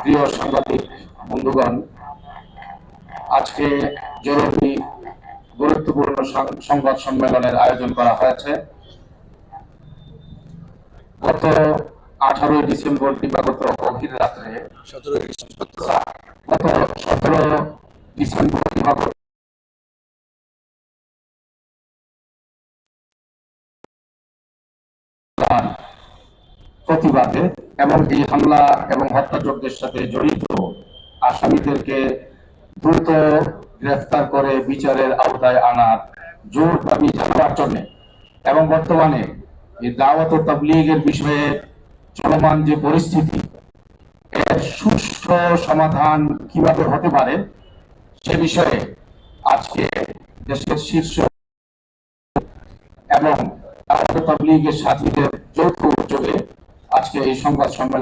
প্রিয় সাংবাদিক বন্ধুগণ আজকে জরুরি গুরুত্বপূর্ণ সংবাদ সম্মেলনের আয়োজন করা হয়েছে। গত আঠারোই ডিসেম্বর দিবাগত গভীর রাত্রে গত সতেরো ডিসেম্বর দিবাগত প্রতিবাদে এবং এই হামলা এবং হত্যাযজ্ঞের সাথে জড়িত আসামিদেরকে দ্রুত গ্রেফতার করে বিচারের আওতায় আনার জোর দাবি জানাবার জন্য এবং বর্তমানে এই দাওয়াত তাবলীগের বিষয়ে চলমান যে পরিস্থিতি, এর সুষ্ঠু সমাধান কীভাবে হতে পারে সে বিষয়ে আজকে দেশের শীর্ষ এবং দাওয়াত তাবলীগের সাথীদের যৌথ উদ্যোগে আজকে এই সংবাদ সম্মেলন